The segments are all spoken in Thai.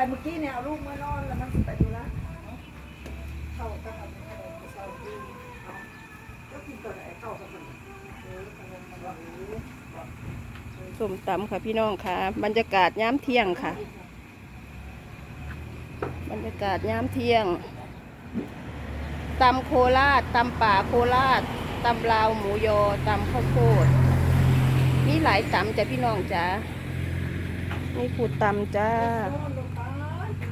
ไปเมื่อกี้เนี่ยเอาลูกมานอนแล้วมันสิไปดูละเข้าก็เอาไปให้เราเศร้าดีเอาแล้วกินตัวไหนเข้ากับมันเออขนมมันว่าเออส้มตำค่ะพี่น้องค่ะ บรรยากาศย้ำเที่ยงค่ะ บรรยากาศย้ำเที่ยงตำโคราชตำป่าโคราชตำลาวหมูยอตำข้าวโพดมีหลายตำจ้ะพี่น้องจ้านี่ผูดตำจ้า โอ้ลงไป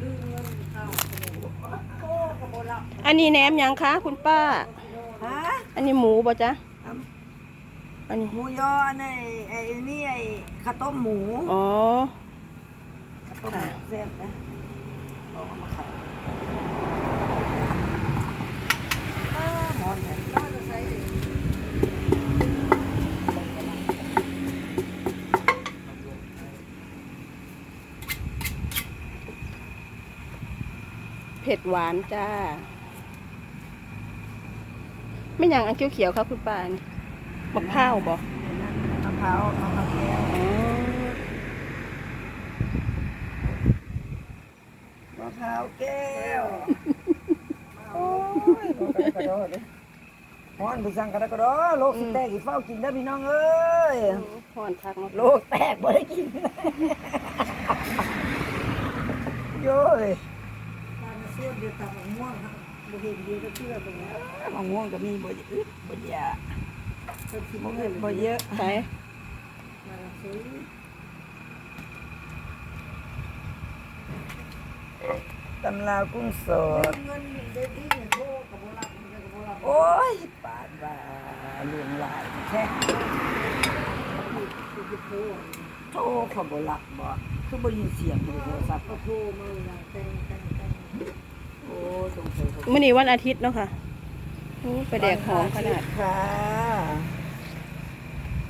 ลืมเงินเข้าโอ้กระโบละ อันนี้แหนมหยังคะคุณป้า ฮะอันนี้หมูบ่จ๊ะ อันนี้ หมูยอในไอ้นี่ไอ้ข้าวต้มหมูอ๋อ ข้าวต้มหมูแซ่บนะเอามาขายอ้าหมอนเนี่ยน่าจะใช้ดิเผ็ดหวานจ้า ไม่อย่างอันเขียวๆครับคุณป้านี่มะพร้าวบ่มะพร้าวมะพร้าวแก้วอ๋อมะพร้าวแก้วโอ้ยโลกกระโดดเลยฮ้อนไปสั่งกระโดดโลกสิแตกอีเฝ้ากินได้อพี่น้องเอ้ยพอนทักเนาะโลกแตกบ่ได้กินโย้ยตาเสียเดียวตาม่วงครับ บ่เห็นดีก็เชื่อตรงนี้มะม่วงก็มีบ่อึดบ่ยาบ่เงินบ่เยอะไปตำลาวกุ้งสดโอ้ยปาดว่าลวงลายแค่โทรเขาบ่รับบ่คือบ่ยินเสียงบ่โทรศัพท์ก็โทรมาแล้วแต่งแต่งแต่ง โอ้สงสัยเขามื่อนี้วันอาทิตย์เนาะค่ะอู้ไปแดกหอมขนาด ค่ะ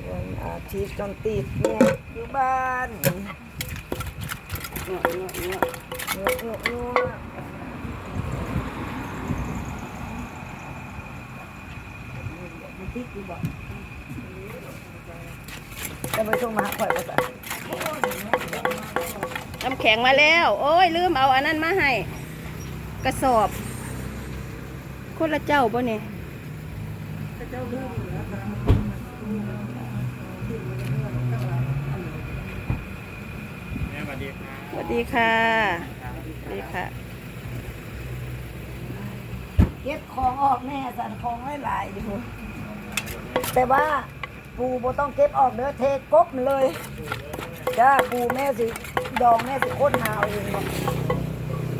วันอาทิตย์จนติดเนี่ยอยู่บ้านเนาะเนาะเนาะเงือกเงือกเงือกมันติดอยู่บ่จะไปส่งมาหาข่อยก็ได้น้ำแข็งมาแล้ว โอ้ยลืมเอาอันนั้นมาให้ กระสอบ คนละเจ้าป่ะเนี่ยสวัสดีค่ะสวัสดีค่ะ เก็บของออกแน่สั่นของหลายๆดิผมแต่ว่าปูบ่ต้องเก็บออกเด้อเทกบมันเลย จ้าปูแม่สิ ดองแม่สิโค้นหาเอาเองเนาะ